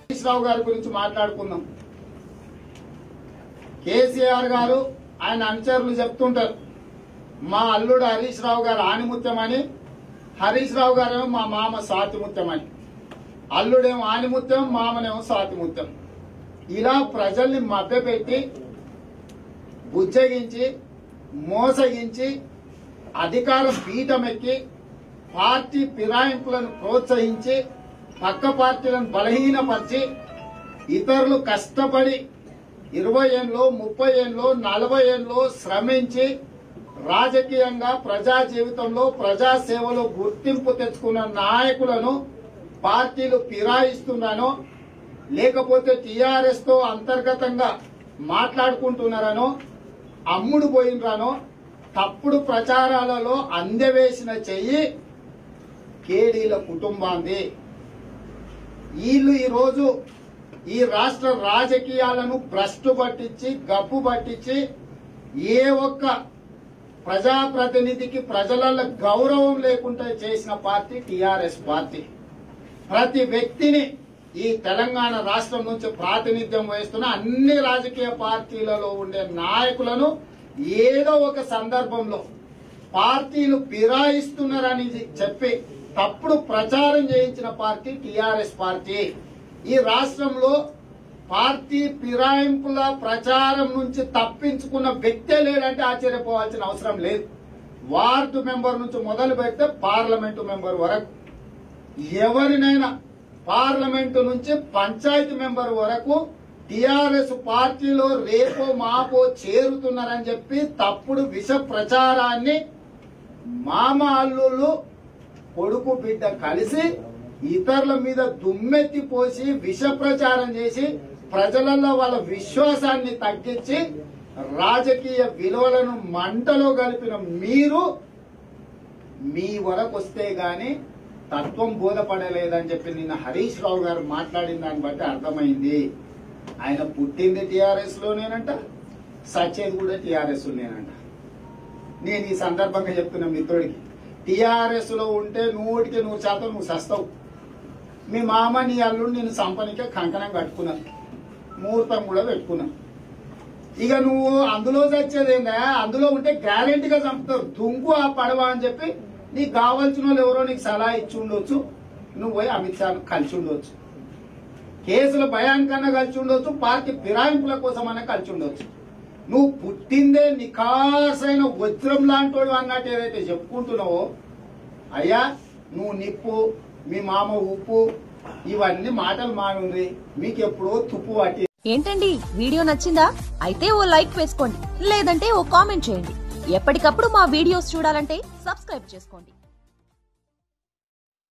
హరీష్ రావు గారి గురించి మాట్లాడుకుందాం. కేసీఆర్ గారు ఆయన అనుచరులు చెప్తుంటారు మా అల్లుడు హరీష్ రావు గారు ఆనిముత్యం అని హరీష్ రావు గారేమో మా మామ సాతిముత్యమని అల్లుడేమో ఆనిముత్యం మామనేమో సాతిముత్యం ఇలా ప్రజల్ని మభ్యపెట్టి బుజ్జగించి మోసగించి అధికారం పీఠమెక్కి పార్టీ ఫిరాయింపులను ప్రోత్సహించి పక్క పార్టీలను బలహీనపరిచి ఇతరులు కష్టపడి ఇరవై ఏళ్ళు ముప్పై ఏళ్ళు నలభై ఏళ్ళు శ్రమించి రాజకీయంగా ప్రజా జీవితంలో ప్రజాసేవలో గుర్తింపు తెచ్చుకున్న నాయకులను పార్టీలు ఫిరాయిస్తున్నానో లేకపోతే టీఆర్ఎస్తో అంతర్గతంగా మాట్లాడుకుంటున్నారనో అమ్ముడు పోయినరానో తప్పుడు ప్రచారాలలో అందవేసిన చెయ్యి కేడీల కుటుంబాంది. వీళ్ళు ఈరోజు ఈ రాష్ట్ర రాజకీయాలను భ్రష్టు పట్టించి గప్పు పట్టించి ఏ ఒక్క ప్రజాప్రతినిధికి ప్రజలలో గౌరవం లేకుండా చేసిన పార్టీ టిఆర్ఎస్ పార్టీ. ప్రతి వ్యక్తిని ఈ తెలంగాణ రాష్ట్రం నుంచి ప్రాతినిధ్యం వహిస్తున్న అన్ని రాజకీయ పార్టీలలో ఉండే నాయకులను ఏదో ఒక సందర్భంలో పార్టీలు ఫిరాయిస్తున్నారని చెప్పి తప్పుడు ప్రచారం చేయించిన పార్టీ టిఆర్ఎస్ పార్టీ. ఈ రాష్ట్రంలో పార్టీ ఫిరాయింపుల ప్రచారం నుంచి తప్పించుకున్న వ్యక్తే లేడంటే ఆశ్చర్యపోవాల్సిన అవసరం లేదు. వార్డు మెంబర్ నుంచి మొదలు పెడితే పార్లమెంటు మెంబర్ వరకు. ఎవరినైనా పార్లమెంటు నుంచి పంచాయతీ మెంబర్ వరకు టిఆర్ఎస్ పార్టీలో రేపో మాపో చేరుతున్నారని చెప్పి తప్పుడు విష ప్రచారాన్ని మామ అల్లుళ్ళు కొడుకు బిడ్డ కలిసి ఇతరుల మీద దుమ్మెత్తి పోసి విష ప్రచారం చేసి ప్రజలలో వాళ్ళ విశ్వాసాన్ని తగ్గించి రాజకీయ విలువలను మంటలో కలిపిన మీరు మీ వరకు వస్తే గాని తత్వం బోధపడలేదని చెప్పి నిన్న హరీష్ రావు గారు మాట్లాడిన దాన్ని బట్టి అర్థమైంది. ఆయన పుట్టింది టిఆర్ఎస్ లోనేనంట సచ్చేది కూడా టిఆర్ఎస్ నేనంట నేను ఈ సందర్భంగా చెప్తున్నా మిత్రుడికి టిఆర్ఎస్లో ఉంటే నూటికి నూరు శాతం నువ్వు సస్తావు. మీ మామ నీ అల్లుడు నేను సంపనికే కంకణం కట్టుకున్నాను ముహూర్తం కూడా పెట్టుకున్నాను ఇక నువ్వు అందులో చచ్చేది అందులో ఉంటే గ్యారెంటీగా చంపుతావు దుంకు ఆ పడవ అని చెప్పి నీకు కావాల్సిన వాళ్ళు ఎవరో నీకు సలహా ఇచ్చి ఉండొచ్చు. నువ్వు పోయి అమిత్ షా కలిసి ఉండొచ్చు. కేసుల భయానికన్నా కలిసి ఉండొచ్చు పార్టీ ఫిరాయింపుల కోసమన్నా కలిసి ఉండొచ్చు. నువ్వు పుట్టిందే నికాసైన వజ్రం లాంటోడు అన్నట్టు ఏదైతే చెప్పుకుంటున్నావో అయ్యా నువ్వు నిప్పు మీ మామ ఉప్పు ఇవన్నీ మాటలు మానుంది మీకు ఎప్పుడో తుప్పు పట్టి. ఏంటండి? వీడియో నచ్చిందా? అయితే ఓ లైక్ వేసుకోండి లేదంటే ఓ కామెంట్ చేయండి. ఎప్పటికప్పుడు మా వీడియోస్ చూడాలంటే సబ్స్క్రైబ్ చేసుకోండి.